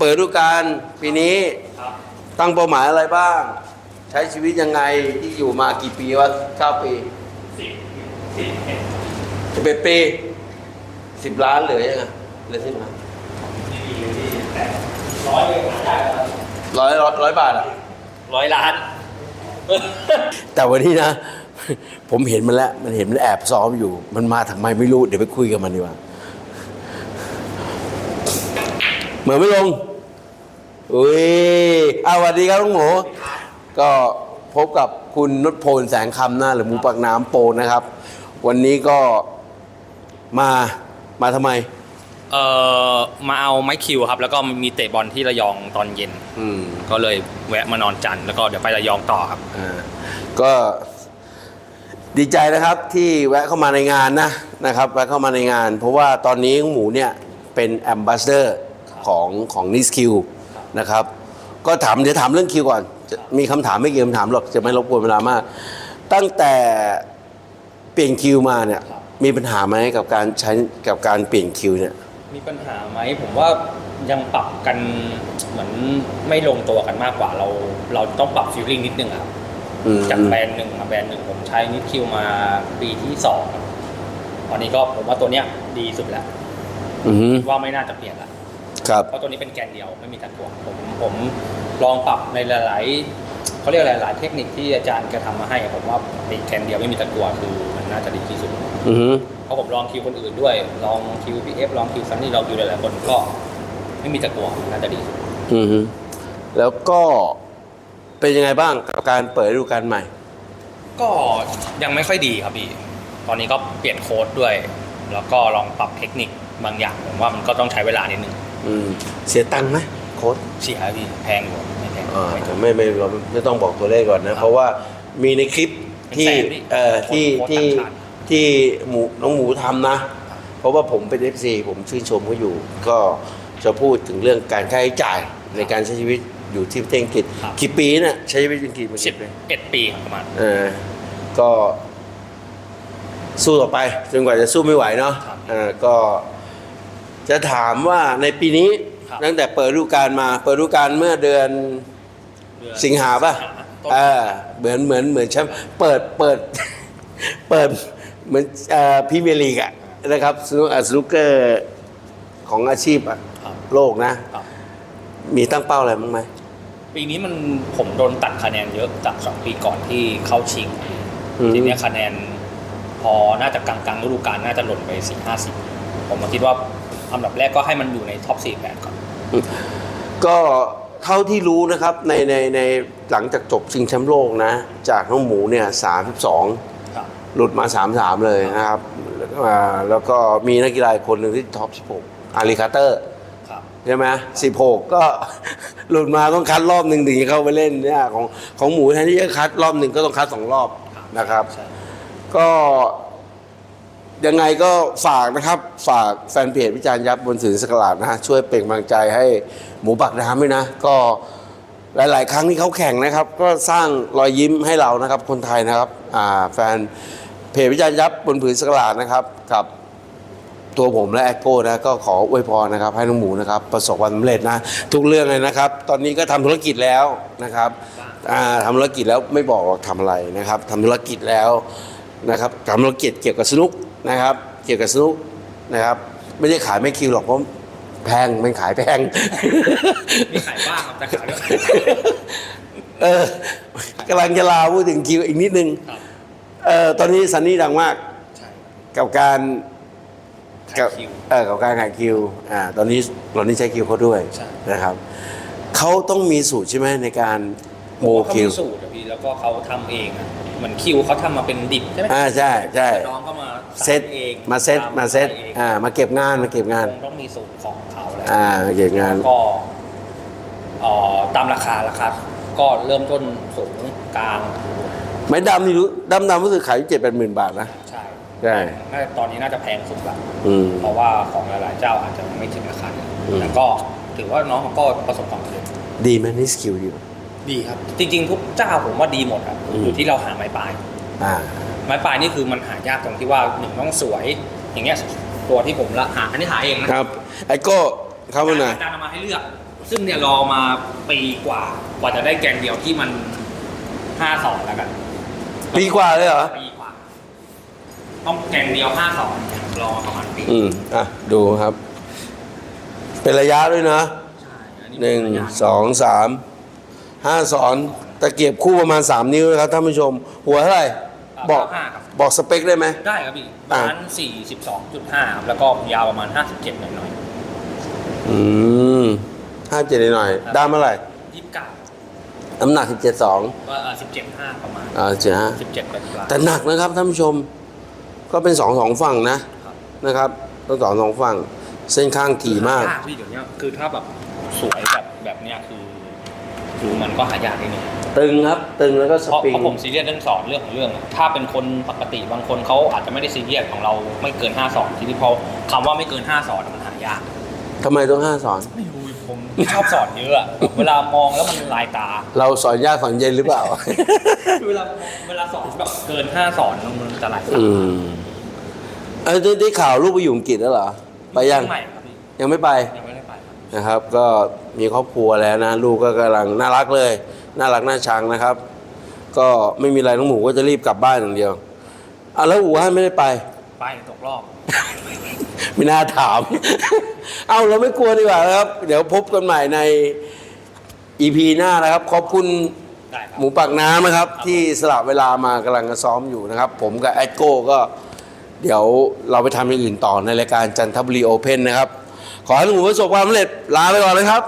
เปิดฤดูกาลปีนี้ครับตั้งเป้าหมายอะไรบ้าง ใช้ชีวิตยังไงที่อยู่มากี่ปีวะเก้าปีสิบสิบเอ็ดสิบเอ็ดปีสิบล้านเหลือยังไงเหลือสิบล้านดีดีดีแต่ร้อยเลยหาได้แล้วร้อยร้อยร้อยบาทอะร้อยล้าน แต่วันนี้นะ ผมเห็นมันแล้ว มันเห็นมันแอบซ้อมอยู่ มันมาทำไมไม่รู้ เดี๋ยวไปคุยกับมันดีกว่า เหมือนไม่ลง อุ้ยอาสวัสดีครับลุงหมู ก็พบกับคุณนพพลแสงคำนะหรือหมูปากน้ำโปนนะครับ วันนี้ก็มา มาทำไม เอ่อมาเอาไม้คิวครับ แล้วก็มีเตะบอลที่ระยองตอนเย็น อืมก็เลยแวะมานอนจันทร์แล้วก็เดี๋ยวไประยองต่อครับ อ่าก็ดีใจนะครับที่แวะเข้ามาในงานนะนะครับแวะเข้ามาในงาน เพราะว่าตอนนี้หมูเนี่ยเป็นแอมบาสเดอร์ของของนิสคิว นะครับ ก็ถามเดี๋ยวถามเรื่องคิวก่อนจะมีคำถามไม่กี่คำถามหรอกจะไม่รบกวนเวลามาก ตั้งแต่เปลี่ยนคิวมาเนี่ยครับมีปัญหาไหมกับการใช้กับการเปลี่ยนคิวเนี่ย มีปัญหาไหมผมว่ายังปรับกันเหมือนไม่ลงตัวกันมากกว่าเรา เราต้องปรับฟิลลิ่งนิดนึงอะครับอืม จากแบรนด์หนึ่งมาแบรนด์หนึ่งผมใช้นิดคิวมาปีที่สองครับตอนนี้ก็ผมว่าตัวเนี้ยดีสุดแล้วอือฮึ ว่าไม่น่าจะเปลี่ยนละ ครับเพราะตัวนี้เป็นแกนเดียวไม่มีตะกั่วผมผมลองปรับในหลายๆเขาเรียกอะไรหลายเทคนิคที่อาจารย์แกทำมาให้ ผมว่าในแกนเดียวไม่มีตะกั่วคือมันน่าจะดีที่สุดอือฮึเพราะผมลองคิวคนอื่นด้วย ลองคิวพีเอฟลองคิวซันนี่ลองคิวหลายๆคนก็ไม่มีตะกั่วน่าจะดีสุดอือฮึแล้วก็เป็นยังไงบ้างกับการเปิดฤดูกาลใหม่ ก็ยังไม่ค่อยดีครับพี่ตอนนี้ก็เปลี่ยนโค้ดด้วย แล้วก็ลองปรับเทคนิคบางอย่างผมว่ามันก็ต้องใช้เวลานิดนึง อืมเสียตังค์ไหมโค้ดเสียพี่แพงอยู่ไม่แพงอ่าไม่ถูก ไม่ไม่เราไม่ต้องบอกตัวเลขก่อนครันะบเพราะว่ามีในคลิปที่เป็นแสนพี่เอ่อที่โค้ดที่ต่างชาติ ที่หมูน้องหมูทำนะ เพราะว่าผมเป็น FC ผมชื่นชมเขาอยู่ ก็จะพูดถึงเรื่องการค่าใช้จ่ายในการใช้ชีวิตอยู่ที่ประเทศอังกฤษครับ กี่ปีเนี่ยใช้ชีวิตอังกฤษมาสิกี่บปี เอ็ดปีครับประมาณ เออก็สู้ต่อไปจนกว่าจะสู้ไม่ไหวเนาะครับ เออก็ จะถามว่าในปีนี้ครับ ตั้งแต่เปิดฤดูกาลมา เปิดฤดูกาลเมื่อเดือนเดือนสิงหาป่ะต้นเออเหมือนเหมือนเหมือนแชมป์เปิดเปิด เปิดเหมือนเอ่อพรีเมียร์ลีกอะนะครับสนุกสนุกเกอร์ของอาชีพอะครับโลกนะ ครับ มีตั้งเป้าอะไรบ้างไหม ปีนี้มันผมโดนตัดคะแนนเยอะจากสองปีก่อนที่เข้าชิงอืม ทีเนี้ยคะแนน พอน่าจะกลางกลางๆฤดูกาลน่าจะหล่นไปสี่ห้าสิบผมมาคิดว่า อันดับแรกก็ให้มันอยู่ในท็อปสี่แปดก่อน ก็เท่าที่รู้นะครับในในในหลังจากจบชิงแชมป์โลกนะ จากน้องหมูเนี่ยสามสองครับ หลุดมาสามสามเลยนะครับอ่าแล้วก็มีนักกีฬาอีกคนหนึ่งที่ท็อปสิบหกอาริคาเตอร์ ครับ ใช่ไหมสิบหกก็ หลุดมาต้องคัดรอบหนึ่งถึงจะเข้าไปเล่นเนี่ยของของหมูแทนที่จะคัดรอบหนึ่งก็ต้องคัดสองรอบนะครับ ใช่ ก็ ยังไงก็ฝากนะครับ ฝากแฟนเพจวิจารณ์ยับบนสื่อสกลาดนะฮะช่วยเป็นกำลังใจให้หมูปักน้ำด้วยนะ ก็หลาย ๆ ครั้งที่เขาแข่งนะครับ ก็สร้างรอยยิ้มให้เรานะครับ คนไทยนะครับอ่าแฟนเพจวิจารณ์ยับบนผืนสกลาดนะครับกับตัวผมและแอคโก้นะก็ขออวยพรนะครับ ให้น้องหมูนะครับประสบความสำเร็จนะ ทุกเรื่องเลยนะครับ ตอนนี้ก็ทำธุรกิจแล้วนะครับอ่าทำธุรกิจแล้วไม่บอกหรอกทำอะไรนะครับทำธุรกิจแล้ว นะครับทำธุรกิจเกี่ยวกับสนุกนะครับ เกี่ยวกับสนุกนะครับ ไม่ได้ขายไม่คิวหรอกเพราะแพงมันขายแพงมีขายบ้างครับแต่ขายด้วยเออกำลังจะลาพูดถึงคิวอีกนิดนึงครับเออตอนนี้ซันนี่ดังมากใช่กับการขายกับคิวเออกับการขายคิวอ่าตอนนี้ตอนนี้ใช้คิวเขาด้วยใช่นะครับเขาต้องมีสูตรใช่ไหมในการโมผมว่าเขาคิวมีสูตรอะพี่ แล้วก็เขาทำเองอะเหมือนคิวเขาทำมาเป็นดิบใช่ไหมอ่าใช่ใช่น้องก็มาเซตเองมาเซตทำมาเซตเองอ่ามาเก็บงานมาเก็บงาน คงต้องมีสูตรของเขาแหล้วอ่ามาเก็บงาน ก็เอ่อตามราคาราคาก็เริ่มต้นสูงกลางไม้ดำนี่รู้ดำดำรู้สึกขายอยู่เจ็ดแปดหมื่นบาทนะใช่ใช่น่าจะตอนนี้น่าจะแพงสุดละ อืม เพราะว่าของหลาย ๆ เจ้าอาจจะไม่ถึงราคานี้อืม แต่ก็ถือว่าน้องเขาก็ประสบความสำเร็จดีไหมนี่สกิลดีไหม ดีครับ จริง ๆ ทุกเจ้าผมว่าดีหมดอะอืม อยู่ที่เราหาไม้ปลาย อ่า ไม้ปลายนี่คือมันหายากตรงที่ว่าหนึ่งต้องสวย อย่างเงี้ยตัวที่ผมละหาอันนี้หาเองนะครับ ไอ้โก้เข้ามาหน่อยอาจารย์เอามาให้เลือก ซึ่งเนี่ยรอมาปีกว่ากว่าจะได้แกนเดียวที่มันห้าสองแล้วกันปีกว่าเลยเหรอ ปีกว่า ต้องแกนเดียวห้าสองรอมาประมาณปีอืม อะ ดูครับ เป็นระยะด้วยนะใช่อัหนึ่งเป็ระยะสองสาม ห้าสอนตะเกียบคู่ประมาณสามนิ้วนะครับท่านผู้ชม หัวเท่าไหร่บอกห้าครับ บอกสเปคได้ไหม ได้ครับพี่ประมาณสี่สิบสองจุดห้าครับแล้วก็ยาวประมาณห้าสิบเจ็ดหน่อยอืมห้าเจ็ดหน่อยๆได้เมื่อไหร่ๆยี่สิบเก้าน้ำหนักสิบเจ็ดสองก็สิบเจ็ดห้าประมาณ อ่าเจ็ดห้าสิบเจ็ดเป็นกลางแต่หนักนะครับท่านผู้ชม ก็เป็นสองสองฝั่งนะครับ นะครับต้องสองสองฝั่ง เส้นข้างถี่มากหยพี่เดี๋ยวเนี้ยคือถ้าแบบสวยแบบแบบเนี้ยคือ คือมันก็หายากนิดนึงตึงครับ ตึงแล้วก็สเพราะปริง เพราะผมซีเรียสเรื่องสอนเรื่องของเรื่อง ถ้าเป็นคนปกติบางคนเขาอาจจะไม่ได้ซีเรียสของเราไม่เกินห้าสอนทีนี้พอคำว่าไม่เกินห้าสอนมันหายาก ทำไมต้องห้าสอน ไม่รู้ผมชอบสอนเยอะอะแบบเวลามองแล้วมันลายตา เราสอนยากสอนเย็นหรือเปล่า เวลาเวลาสอนแบบเกินห้าสอนมันจะลายตาอืมเอ้ยได้ได้ข่าวลูกไปอยู่อังกฤษแล้วเหรอ ไปยัง ใหม่ครับพี่ยังไม่ไปยังไม่ได้ไปครับนะครับ ก็ มีครอบครัวแล้วนะ ลูกก็กำลังน่ารักเลย น่ารักน่าชังนะครับ ก็ไม่มีอะไรน้องหมูก็จะรีบกลับบ้านอย่างเดียวอะแล้วอู่ฮั่นไม่ได้ไป ไปตกรอบ ไม่น่าถาม เอาเราไม่กลัวดีกว่านะครับ เดี๋ยวพบกันใหม่ใน EP หน้านะครับ ขอบคุณได้ครับ หมูปากน้ำนะครับ ที่สละเวลามากำลังซ้อมอยู่นะครับ ผมกับแอดโก้ก็ เดี๋ยวเราไปทำอย่างอื่นต่อในรายการจันทบุรีโอเพนนะครับ ขอให้หนูประสบความสำเร็จลาไปก่อนเลยครับ